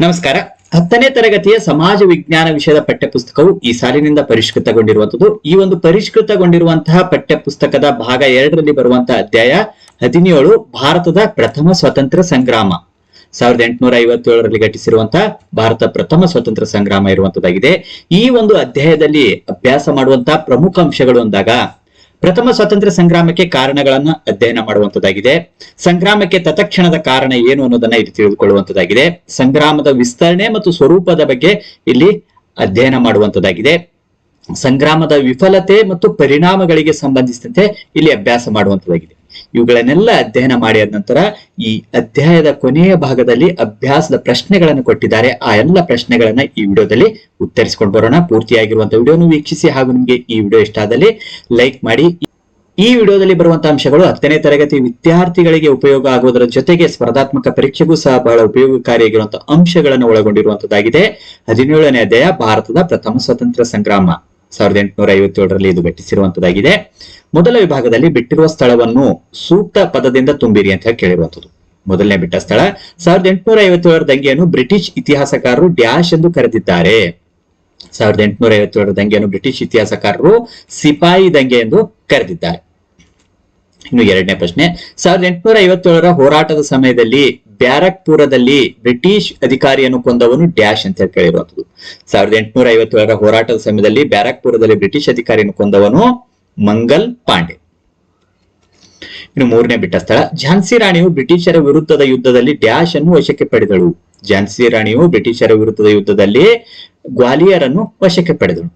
ನಮಸ್ಕಾರ. ಹತ್ತನೇ ತರಗತಿಯ ಸಮಾಜ ವಿಜ್ಞಾನ ವಿಷಯದ ಪಠ್ಯಪುಸ್ತಕವು ಈ ಸಾಲಿನಿಂದ ಪರಿಷ್ಕೃತಗೊಂಡಿರುವಂತದ್ದು ಈ ಒಂದು ಪರಿಷ್ಕೃತಗೊಂಡಿರುವಂತಹ ಪಠ್ಯಪುಸ್ತಕದ ಭಾಗ ಎರಡರಲ್ಲಿ ಬರುವಂತಹ ಅಧ್ಯಾಯ ಹದಿನೇಳು, ಭಾರತದ ಪ್ರಥಮ ಸ್ವತಂತ್ರ ಸಂಗ್ರಾಮ. ಸಾವಿರದ ಎಂಟುನೂರ ಐವತ್ತೇಳರಲ್ಲಿ ಘಟಿಸಿರುವಂತಹ ಭಾರತ ಪ್ರಥಮ ಸ್ವತಂತ್ರ ಸಂಗ್ರಾಮ ಇರುವಂತದ್ದಾಗಿದೆ. ಈ ಒಂದು ಅಧ್ಯಾಯದಲ್ಲಿ ಅಭ್ಯಾಸ ಮಾಡುವಂತಹ ಪ್ರಮುಖ ಅಂಶಗಳು ಅಂದಾಗ ಪ್ರಥಮ ಸ್ವಾತಂತ್ರ್ಯ ಸಂಗ್ರಾಮಕ್ಕೆ ಕಾರಣಗಳನ್ನ ಅಧ್ಯಯನ ಮಾಡುವಂತದ್ದಾಗಿದೆ. ಸಂಗ್ರಾಮಕ್ಕೆ ತತಕ್ಷಣದ ಕಾರಣ ಏನು ಅನ್ನೋದನ್ನ ಇಲ್ಲಿ ತಿಳಿದುಕೊಳ್ಳುವಂತದ್ದಾಗಿದೆ. ಸಂಗ್ರಾಮದ ವಿಸ್ತರಣೆ ಮತ್ತು ಸ್ವರೂಪದ ಬಗ್ಗೆ ಇಲ್ಲಿ ಅಧ್ಯಯನ ಮಾಡುವಂತದ್ದಾಗಿದೆ. ಸಂಗ್ರಾಮದ ವಿಫಲತೆ ಮತ್ತು ಪರಿಣಾಮಗಳಿಗೆ ಸಂಬಂಧಿಸಿದಂತೆ ಇಲ್ಲಿ ಅಭ್ಯಾಸ ಮಾಡುವಂತದ್ದಾಗಿದೆ. ಇವುಗಳನ್ನೆಲ್ಲ ಅಧ್ಯಯನ ಮಾಡಿದ ನಂತರ ಈ ಅಧ್ಯಾಯದ ಕೊನೆಯ ಭಾಗದಲ್ಲಿ ಅಭ್ಯಾಸದ ಪ್ರಶ್ನೆಗಳನ್ನು ಕೊಟ್ಟಿದ್ದಾರೆ. ಆ ಎಲ್ಲ ಪ್ರಶ್ನೆಗಳನ್ನ ಈ ವಿಡಿಯೋದಲ್ಲಿ ಉತ್ತರಿಸಿಕೊಂಡು ಬರೋಣ. ಪೂರ್ತಿಯಾಗಿರುವಂತಹ ವಿಡಿಯೋನು ವೀಕ್ಷಿಸಿ ಹಾಗೂ ನಿಮಗೆ ಈ ವಿಡಿಯೋ ಇಷ್ಟ ಆದಲ್ಲಿ ಲೈಕ್ ಮಾಡಿ. ಈ ವಿಡಿಯೋದಲ್ಲಿ ಬರುವಂತಹ ಅಂಶಗಳು ಹತ್ತನೇ ತರಗತಿ ವಿದ್ಯಾರ್ಥಿಗಳಿಗೆ ಉಪಯೋಗ ಆಗುವುದರ ಜೊತೆಗೆ ಸ್ಪರ್ಧಾತ್ಮಕ ಪರೀಕ್ಷೆಗೂ ಸಹ ಬಹಳ ಉಪಯೋಗಕಾರಿಯಾಗಿರುವಂತಹ ಅಂಶಗಳನ್ನು ಒಳಗೊಂಡಿರುವಂತದ್ದಾಗಿದೆ. ಹದಿನೇಳನೇ ಅಧ್ಯಾಯ ಭಾರತದ ಪ್ರಥಮ ಸ್ವತಂತ್ರ ಸಂಗ್ರಾಮ. ಸಾವಿರದ ಎಂಟುನೂರ ಐವತ್ತೇಳರಲ್ಲಿ ಇದು ಘಟಿಸಿರುವಂತದ್ದಾಗಿದೆ. ಮೊದಲ ವಿಭಾಗದಲ್ಲಿ ಬಿಟ್ಟಿರುವ ಸ್ಥಳವನ್ನು ಸೂಕ್ತ ಪದದಿಂದ ತುಂಬಿರಿ ಅಂತ ಹೇಳಿ ಮೊದಲನೇ ಬಿಟ್ಟ ಸ್ಥಳ ಸಾವಿರದ ಎಂಟುನೂರ ಐವತ್ತೇಳರ ದಂಗೆಯನ್ನು ಬ್ರಿಟಿಷ್ ಇತಿಹಾಸಕಾರರು ಡ್ಯಾಶ್ ಎಂದು ಕರೆದಿದ್ದಾರೆ. ಸಾವಿರದ ಎಂಟುನೂರ ಐವತ್ತೇಳರ ದಂಗೆಯನ್ನು ಬ್ರಿಟಿಷ್ ಇತಿಹಾಸಕಾರರು ಸಿಪಾಯಿ ದಂಗೆ ಎಂದು ಕರೆದಿದ್ದಾರೆ. ಇನ್ನು ಎರಡನೇ ಪ್ರಶ್ನೆ, ಸಾವಿರದ ಎಂಟುನೂರ ಐವತ್ತೇಳರ ಹೋರಾಟದ ಸಮಯದಲ್ಲಿ ಬ್ಯಾರಕ್ಪುರದಲ್ಲಿ ಬ್ರಿಟಿಷ್ ಅಧಿಕಾರಿಯನ್ನು ಕೊಂದವನು ಡ್ಯಾಶ್ ಅಂತ ಹೇಳಿ ಕೇಳಿರುವಂತದ್ದು ಸಾವಿರದ ಎಂಟುನೂರ ಐವತ್ತೇಳರ ಹೋರಾಟದ ಸಮಯದಲ್ಲಿ ಬ್ಯಾರಕ್ಪುರದಲ್ಲಿ ಬ್ರಿಟಿಷ್ ಅಧಿಕಾರಿಯನ್ನು ಕೊಂದವನು ಮಂಗಲ್ ಪಾಂಡೆ. ಇನ್ನು ಮೂರನೇ ಬಿಟ್ಟ ಸ್ಥಳ, ಝಾನ್ಸಿ ರಾಣಿಯು ಬ್ರಿಟಿಷರ ವಿರುದ್ಧದ ಯುದ್ಧದಲ್ಲಿ ಡ್ಯಾಶ್ ಅನ್ನು ವಶಕ್ಕೆ ಪಡೆದಳು. ಝಾನ್ಸಿ ರಾಣಿಯು ಬ್ರಿಟಿಷರ ವಿರುದ್ಧದ ಯುದ್ಧದಲ್ಲಿ ಗ್ವಾಲಿಯರ್ ಅನ್ನು ವಶಕ್ಕೆ ಪಡೆದಳು.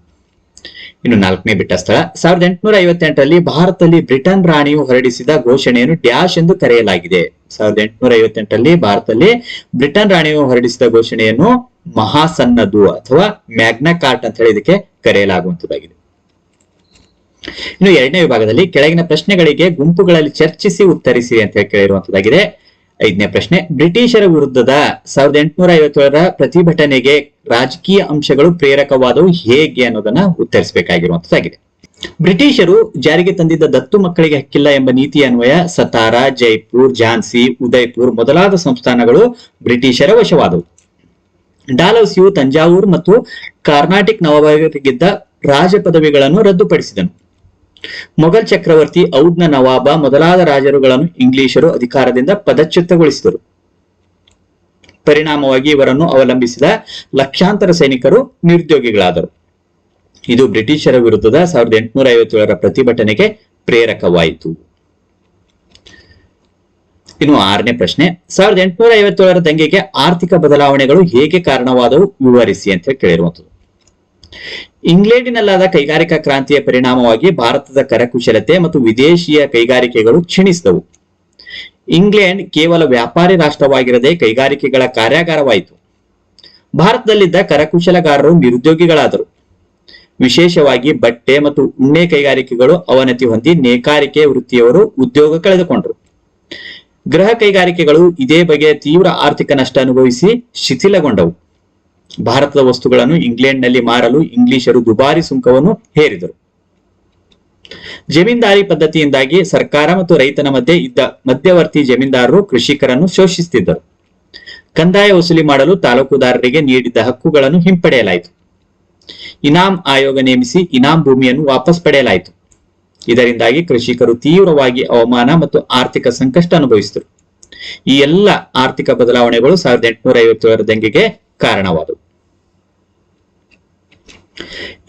ಇನ್ನು ನಾಲ್ಕನೇ ಬಿಟ್ಟ ಸ್ಥಳ, ಸಾವಿರದ ಎಂಟುನೂರ ಐವತ್ತೆಂಟರಲ್ಲಿ ಭಾರತದಲ್ಲಿ ಬ್ರಿಟನ್ ರಾಣಿಯು ಹೊರಡಿಸಿದ ಘೋಷಣೆಯನ್ನು ಡ್ಯಾಶ್ ಎಂದು ಕರೆಯಲಾಗಿದೆ. ಸಾವಿರದ ಎಂಟುನೂರ ಐವತ್ತೆಂಟರಲ್ಲಿ ಭಾರತದಲ್ಲಿ ಬ್ರಿಟನ್ ರಾಣಿಯು ಹೊರಡಿಸಿದ ಘೋಷಣೆಯನ್ನು ಮಹಾಸನ್ನದು ಅಥವಾ ಮ್ಯಾಗ್ನಾ ಕಾರ್ಟ್ ಅಂತ ಹೇಳಿ ಇದಕ್ಕೆ ಕರೆಯಲಾಗುವಂತದ್ದಾಗಿದೆ. ಇನ್ನು ಎರಡನೇ ವಿಭಾಗದಲ್ಲಿ ಕೆಳಗಿನ ಪ್ರಶ್ನೆಗಳಿಗೆ ಗುಂಪುಗಳಲ್ಲಿ ಚರ್ಚಿಸಿ ಉತ್ತರಿಸಿ ಅಂತ ಹೇಳಿ ಕೇಳಿರುವಂತದ್ದಾಗಿದೆ. ಐದನೇ ಪ್ರಶ್ನೆ, ಬ್ರಿಟಿಷರ ವಿರುದ್ಧದ ಸಾವಿರದ ಎಂಟುನೂರ ಐವತ್ತೇಳರ ಪ್ರತಿಭಟನೆಗೆ ರಾಜಕೀಯ ಅಂಶಗಳು ಪ್ರೇರಕವಾದವು ಹೇಗೆ ಅನ್ನೋದನ್ನ ಉತ್ತರಿಸಬೇಕಾಗಿರುವಂತದ್ದಾಗಿದೆ. ಬ್ರಿಟಿಷರು ಜಾರಿಗೆ ತಂದಿದ್ದ ದತ್ತು ಮಕ್ಕಳಿಗೆ ಹಕ್ಕಿಲ್ಲ ಎಂಬ ನೀತಿ ಅನ್ವಯ, ಸತಾರಾ, ಜೈಪುರ್, ಝಾನ್ಸಿ, ಉದಯ್ಪುರ್ ಮೊದಲಾದ ಸಂಸ್ಥಾನಗಳು ಬ್ರಿಟಿಷರ ವಶವಾದವು. ಡಾಲೌಸಿಯು, ತಂಜಾವೂರ್ ಮತ್ತು ಕರ್ನಾಟಿಕ್ ನವಾಬರಿಗಿದ್ದ ರಾಜ ಪದವಿಗಳನ್ನು ರದ್ದುಪಡಿಸಿದನು. ಮೊಘಲ್ ಚಕ್ರವರ್ತಿ ಔದ್ನ ನವಾಬ ಮೊದಲಾದ ರಾಜರುಗಳನ್ನು ಇಂಗ್ಲಿಷರು ಅಧಿಕಾರದಿಂದ ಪದಚ್ಯುತಗೊಳಿಸಿದರು. ಪರಿಣಾಮವಾಗಿ ಇವರನ್ನು ಅವಲಂಬಿಸಿದ ಲಕ್ಷಾಂತರ ಸೈನಿಕರು ನಿರುದ್ಯೋಗಿಗಳಾದರು. ಇದು ಬ್ರಿಟಿಷರ ವಿರುದ್ಧದ ಸಾವಿರದ ಎಂಟುನೂರ ಐವತ್ತೇಳರ ಪ್ರತಿಭಟನೆಗೆ ಪ್ರೇರಕವಾಯಿತು. ಇನ್ನು ಆರನೇ ಪ್ರಶ್ನೆ, ಸಾವಿರದ ಎಂಟುನೂರ ಐವತ್ತೇಳರ ದಂಗೆಗೆ ಆರ್ಥಿಕ ಬದಲಾವಣೆಗಳು ಹೇಗೆ ಕಾರಣವಾದವು ವಿವರಿಸಿ ಅಂತ ಹೇಳಿ ಕೇಳಿರುವಂತದ್ದು ಇಂಗ್ಲೆಂಡಿನಲ್ಲಾದ ಕೈಗಾರಿಕಾ ಕ್ರಾಂತಿಯ ಪರಿಣಾಮವಾಗಿ ಭಾರತದ ಕರಕುಶಲತೆ ಮತ್ತು ವಿದೇಶಿಯ ಕೈಗಾರಿಕೆಗಳು ಕ್ಷೀಣಿಸಿದವು. ಇಂಗ್ಲೆಂಡ್ ಕೇವಲ ವ್ಯಾಪಾರಿ ರಾಷ್ಟ್ರವಾಗಿರದೆ ಕೈಗಾರಿಕೆಗಳ ಕಾರ್ಯಾಗಾರವಾಯಿತು. ಭಾರತದಲ್ಲಿದ್ದ ಕರಕುಶಲಗಾರರು ನಿರುದ್ಯೋಗಿಗಳಾದರು. ವಿಶೇಷವಾಗಿ ಬಟ್ಟೆ ಮತ್ತು ಉಣ್ಣೆ ಕೈಗಾರಿಕೆಗಳು ಅವನತಿ ಹೊಂದಿ ನೇಕಾರಿಕೆ ವೃತ್ತಿಯವರು ಉದ್ಯೋಗ ಕಳೆದುಕೊಂಡರು. ಗೃಹ ಕೈಗಾರಿಕೆಗಳು ಇದೇ ಬಗೆಯ ತೀವ್ರ ಆರ್ಥಿಕ ನಷ್ಟ ಅನುಭವಿಸಿ ಶಿಥಿಲಗೊಂಡವು. ಭಾರತದ ವಸ್ತುಗಳನ್ನು ಇಂಗ್ಲೆಂಡ್ನಲ್ಲಿ ಮಾರಲು ಇಂಗ್ಲಿಷರು ದುಬಾರಿ ಸುಂಕವನ್ನು ಹೇರಿದರು. ಜಮೀನ್ದಾರಿ ಪದ್ಧತಿಯಿಂದಾಗಿ ಸರ್ಕಾರ ಮತ್ತು ರೈತನ ಮಧ್ಯೆ ಇದ್ದ ಮಧ್ಯವರ್ತಿ ಜಮೀನ್ದಾರರು ಕೃಷಿಕರನ್ನು ಶೋಷಿಸುತ್ತಿದ್ದರು. ಕಂದಾಯ ವಸೂಲಿ ಮಾಡಲು ತಾಲೂಕುದಾರರಿಗೆ ನೀಡಿದ್ದ ಹಕ್ಕುಗಳನ್ನು ಹಿಂಪಡೆಯಲಾಯಿತು. ಇನಾಮ್ ಆಯೋಗ ನೇಮಿಸಿ ಇನಾಮ್ ಭೂಮಿಯನ್ನು ವಾಪಸ್ ಪಡೆಯಲಾಯಿತು. ಇದರಿಂದಾಗಿ ಕೃಷಿಕರು ತೀವ್ರವಾಗಿ ಅವಮಾನ ಮತ್ತು ಆರ್ಥಿಕ ಸಂಕಷ್ಟ ಅನುಭವಿಸಿದರು. ಈ ಎಲ್ಲ ಆರ್ಥಿಕ ಬದಲಾವಣೆಗಳು ಸಾವಿರದ ಎಂಟುನೂರ ಐವತ್ತೇಳರ ದಂಗೆಗೆ ಕಾರಣವಾದವು.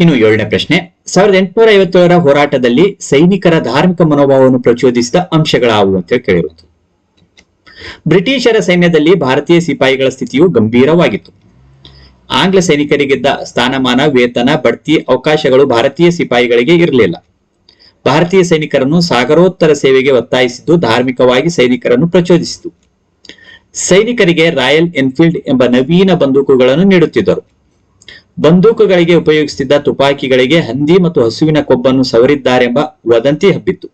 ಇನ್ನು ಏಳನೇ ಪ್ರಶ್ನೆ. ಸಾವಿರದ ಎಂಟುನೂರ ಐವತ್ತೇಳರ ಹೋರಾಟದಲ್ಲಿ ಸೈನಿಕರ ಧಾರ್ಮಿಕ ಮನೋಭಾವವನ್ನು ಪ್ರಚೋದಿಸಿದ ಅಂಶಗಳಾವು ಅಂತ ಕೇಳಿರುವುದು ಬ್ರಿಟಿಷರ ಸೈನ್ಯದಲ್ಲಿ ಭಾರತೀಯ ಸಿಪಾಯಿಗಳ ಸ್ಥಿತಿಯು ಗಂಭೀರವಾಗಿತ್ತು. ಆಂಗ್ಲ ಸೈನಿಕರಿಗಿದ್ದ ಸ್ಥಾನಮಾನ, ವೇತನ, ಬಡ್ತಿ ಅವಕಾಶಗಳು ಭಾರತೀಯ ಸಿಪಾಯಿಗಳಿಗೆ ಇರಲಿಲ್ಲ. ಭಾರತೀಯ ಸೈನಿಕರನ್ನು ಸಾಗರೋತ್ತರ ಸೇವೆಗೆ ಒತ್ತಾಯಿಸಿದ್ದು ಧಾರ್ಮಿಕವಾಗಿ ಸೈನಿಕರನ್ನು ಪ್ರಚೋದಿಸಿತು. ಸೈನಿಕರಿಗೆ ರಾಯಲ್ ಎನ್ಫೀಲ್ಡ್ ಎಂಬ ನವೀನ ಬಂದೂಕುಗಳನ್ನು ನೀಡುತ್ತಿದ್ದರು. ಬಂದೂಕುಗಳಿಗೆ ಉಪಯೋಗಿಸುತ್ತಿದ್ದ ತುಪಾಕಿಗಳಿಗೆ ಹಂದಿ ಮತ್ತು ಹಸುವಿನ ಕೊಬ್ಬನ್ನು ಸವರಿದ್ದಾರೆಂಬ ವದಂತಿ ಹಬ್ಬಿತ್ತು.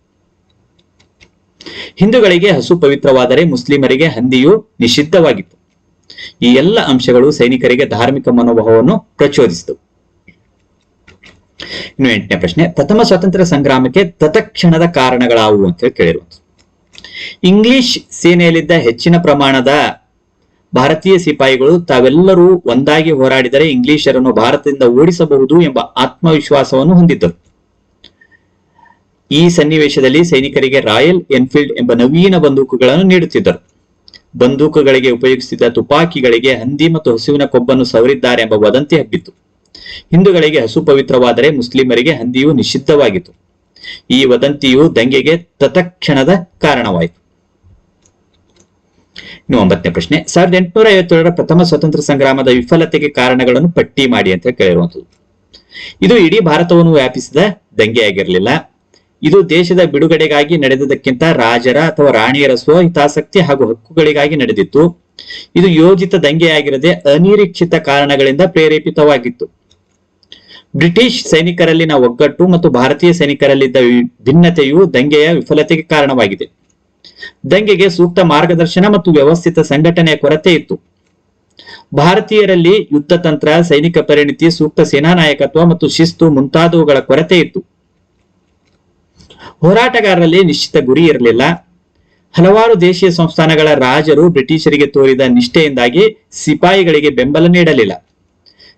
ಹಿಂದೂಗಳಿಗೆ ಹಸು ಪವಿತ್ರವಾದರೆ ಮುಸ್ಲಿಮರಿಗೆ ಹಂದಿಯು ನಿಷಿದ್ಧವಾಗಿತ್ತು. ಈ ಎಲ್ಲ ಅಂಶಗಳು ಸೈನಿಕರಿಗೆ ಧಾರ್ಮಿಕ ಮನೋಭಾವವನ್ನು ಪ್ರಚೋದಿಸಿತು. ಇನ್ನು ಎಂಟನೇ ಪ್ರಶ್ನೆ, ಪ್ರಥಮ ಸ್ವಾತಂತ್ರ್ಯ ಸಂಗ್ರಾಮಕ್ಕೆ ತತಕ್ಷಣದ ಕಾರಣಗಳಾವು ಅಂತ ಹೇಳಿ ಕೇಳಿರುವಂಥದ್ದು. ಇಂಗ್ಲಿಷ್ ಸೇನೆಯಲ್ಲಿದ್ದ ಹೆಚ್ಚಿನ ಪ್ರಮಾಣದ ಭಾರತೀಯ ಸಿಪಾಯಿಗಳು ತಾವೆಲ್ಲರೂ ಒಂದಾಗಿ ಹೋರಾಡಿದರೆ ಇಂಗ್ಲಿಷರನ್ನು ಭಾರತದಿಂದ ಓಡಿಸಬಹುದು ಎಂಬ ಆತ್ಮವಿಶ್ವಾಸವನ್ನು ಹೊಂದಿದ್ದರು. ಈ ಸನ್ನಿವೇಶದಲ್ಲಿ ಸೈನಿಕರಿಗೆ ರಾಯಲ್ ಎನ್ಫೀಲ್ಡ್ ಎಂಬ ನವೀನ ಬಂದೂಕುಗಳನ್ನು ನೀಡುತ್ತಿದ್ದರು. ಬಂದೂಕುಗಳಿಗೆ ಉಪಯೋಗಿಸಿದ ತುಪಾಕಿಗಳಿಗೆ ಹಂದಿ ಮತ್ತು ಹಸುವಿನ ಕೊಬ್ಬನ್ನು ಸವರಿದ್ದಾರೆ ಎಂಬ ವದಂತಿ ಹಬ್ಬಿತ್ತು. ಹಿಂದೂಗಳಿಗೆ ಹಸು ಪವಿತ್ರವಾದರೆ ಮುಸ್ಲಿಮರಿಗೆ ಹಂದಿಯು ನಿಷಿದ್ಧವಾಗಿತ್ತು. ಈ ವದಂತಿಯು ದಂಗೆಗೆ ತತ್ಕ್ಷಣದ ಕಾರಣವಾಯಿತು. ಇನ್ನು ಒಂಬತ್ತನೇ ಪ್ರಶ್ನೆ, ಸಾವಿರದ ಎಂಟುನೂರ ಐವತ್ತೇಳರ ಪ್ರಥಮ ಸ್ವತಂತ್ರ ಸಂಗ್ರಾಮದ ವಿಫಲತೆಗೆ ಕಾರಣಗಳನ್ನು ಪಟ್ಟಿ ಮಾಡಿ ಅಂತ ಕೇಳಿರುವಂತದ್ದು ಇದು ಇಡೀ ಭಾರತವನ್ನು ವ್ಯಾಪಿಸಿದ ದಂಗೆಯಾಗಿರಲಿಲ್ಲ ಇದು ದೇಶದ ಬಿಡುಗಡೆಗಾಗಿ ನಡೆದದಕ್ಕಿಂತ ರಾಜರ ಅಥವಾ ರಾಣಿಯರ ಸ್ವಹಿತಾಸಕ್ತಿ ಹಾಗೂ ಹಕ್ಕುಗಳಿಗಾಗಿ ನಡೆದಿತ್ತು. ಇದು ಯೋಜಿತ ದಂಗೆಯಾಗಿರದೆ ಅನಿರೀಕ್ಷಿತ ಕಾರಣಗಳಿಂದ ಪ್ರೇರೇಪಿತವಾಗಿತ್ತು. ಬ್ರಿಟಿಷ್ ಸೈನಿಕರಲ್ಲಿನ ಒಗ್ಗಟ್ಟು ಮತ್ತು ಭಾರತೀಯ ಸೈನಿಕರಲ್ಲಿದ್ದ ಭಿನ್ನತೆಯು ದಂಗೆಯ ವಿಫಲತೆಗೆ ಕಾರಣವಾಗಿದೆ. ದಂಗೆಗೆ ಸೂಕ್ತ ಮಾರ್ಗದರ್ಶನ ಮತ್ತು ವ್ಯವಸ್ಥಿತ ಸಂಘಟನೆಯ ಕೊರತೆ ಇತ್ತು. ಭಾರತೀಯರಲ್ಲಿ ಯುದ್ಧ ತಂತ್ರ, ಸೈನಿಕ ಪರಿಣಿತಿ, ಸೂಕ್ತ ಸೇನಾ ನಾಯಕತ್ವ ಮತ್ತು ಶಿಸ್ತು ಮುಂತಾದವುಗಳ ಕೊರತೆ ಇತ್ತು. ಹೋರಾಟಗಾರರಲ್ಲಿ ನಿಶ್ಚಿತ ಗುರಿ ಇರಲಿಲ್ಲ. ಹಲವಾರು ದೇಶೀಯ ಸಂಸ್ಥಾನಗಳ ರಾಜರು ಬ್ರಿಟಿಷರಿಗೆ ತೋರಿದ ನಿಷ್ಠೆಯಿಂದಾಗಿ ಸಿಪಾಯಿಗಳಿಗೆ ಬೆಂಬಲ ನೀಡಲಿಲ್ಲ.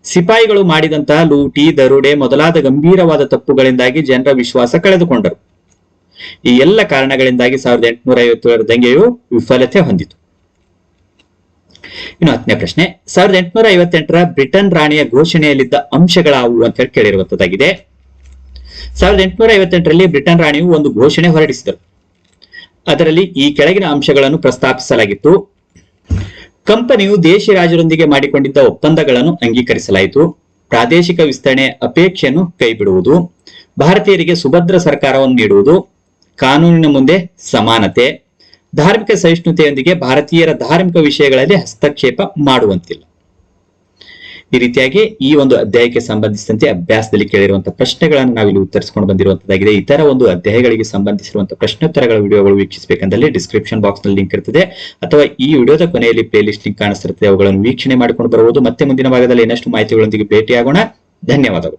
ಸಿಪಾಯಿಗಳು ಮಾಡಿದಂತಹ ಲೂಟಿ, ದರೋಡೆ ಮೊದಲಾದ ಗಂಭೀರವಾದ ತಪ್ಪುಗಳಿಂದಾಗಿ ಜನರ ವಿಶ್ವಾಸ ಕಳೆದುಕೊಂಡರು. ಈ ಎಲ್ಲ ಕಾರಣಗಳಿಂದಾಗಿ ಸಾವಿರದ ಎಂಟುನೂರ ಐವತ್ತೇಳರ ದಂಗೆಯು ವಿಫಲತೆ ಹೊಂದಿತು. ಇನ್ನು ಹತ್ತನೇ ಪ್ರಶ್ನೆ, ಸಾವಿರದ ಎಂಟುನೂರ ಐವತ್ತೆಂಟರ ಬ್ರಿಟನ್ ರಾಣಿಯ ಘೋಷಣೆಯಲ್ಲಿದ್ದ ಅಂಶಗಳಾವು ಅಂತ ಹೇಳಿ ಕೇಳಿರುವಂತದ್ದಾಗಿದೆ. ಸಾವಿರದ ಎಂಟುನೂರ ಐವತ್ತೆಂಟರಲ್ಲಿ ಬ್ರಿಟನ್ ರಾಣಿಯು ಒಂದು ಘೋಷಣೆ ಹೊರಡಿಸಿದರು. ಅದರಲ್ಲಿ ಈ ಕೆಳಗಿನ ಅಂಶಗಳನ್ನು ಪ್ರಸ್ತಾಪಿಸಲಾಗಿತ್ತು. ಕಂಪನಿಯು ದೇಶಿ ರಾಜರೊಂದಿಗೆ ಮಾಡಿಕೊಂಡಿದ್ದ ಒಪ್ಪಂದಗಳನ್ನು ಅಂಗೀಕರಿಸಲಾಯಿತು. ಪ್ರಾದೇಶಿಕ ವಿಸ್ತರಣೆ ಅಪೇಕ್ಷೆಯನ್ನು ಕೈಬಿಡುವುದು. ಭಾರತೀಯರಿಗೆ ಸುಭದ್ರ ಸರ್ಕಾರವನ್ನು ನೀಡುವುದು. ಕಾನೂನಿನ ಮುಂದೆ ಸಮಾನತೆ. ಧಾರ್ಮಿಕ ಸಹಿಷ್ಣುತೆಯೊಂದಿಗೆ ಭಾರತೀಯರ ಧಾರ್ಮಿಕ ವಿಷಯಗಳಲ್ಲಿ ಹಸ್ತಕ್ಷೇಪ ಮಾಡುವಂತಿಲ್ಲ. ಈ ರೀತಿಯಾಗಿ ಈ ಒಂದು ಅಧ್ಯಾಯಕ್ಕೆ ಸಂಬಂಧಿಸಿದಂತೆ ಅಭ್ಯಾಸದಲ್ಲಿ ಕೇಳಿರುವಂತಹ ಪ್ರಶ್ನೆಗಳನ್ನು ನಾವಿಲ್ಲಿ ಉತ್ತರಿಸಿಕೊಂಡು ಬಂದಿರುವಂತದ್ದಾಗಿದೆ ಇತರ ಒಂದು ಅಧ್ಯಾಯಗಳಿಗೆ ಸಂಬಂಧಿಸಿರುವಂತಹ ಪ್ರಶ್ನೋತ್ತರಗಳ ವಿಡಿಯೋಗಳು ವೀಕ್ಷಿಸಬೇಕಂದಲ್ಲಿ ಡಿಸ್ಕ್ರಿಪ್ಷನ್ ಬಾಕ್ಸ್ನಲ್ಲಿ ಲಿಂಕ್ ಇರ್ತದೆ. ಅಥವಾ ಈ ವಿಡಿಯೋದ ಕೊನೆಯಲ್ಲಿ ಪ್ಲೇ ಲಿಸ್ಟ್ ಲಿಂಕ್ ಕಾಣಿಸ್ತಿರುತ್ತೆ ಅವುಗಳನ್ನು ವೀಕ್ಷಣೆ ಮಾಡಿಕೊಂಡು ಬರಬಹುದು. ಮತ್ತೆ ಮುಂದಿನ ಭಾಗದಲ್ಲಿ ಇನ್ನಷ್ಟು ಮಾಹಿತಿಗಳೊಂದಿಗೆ ಭೇಟಿಯಾಗೋಣ. ಧನ್ಯವಾದಗಳು.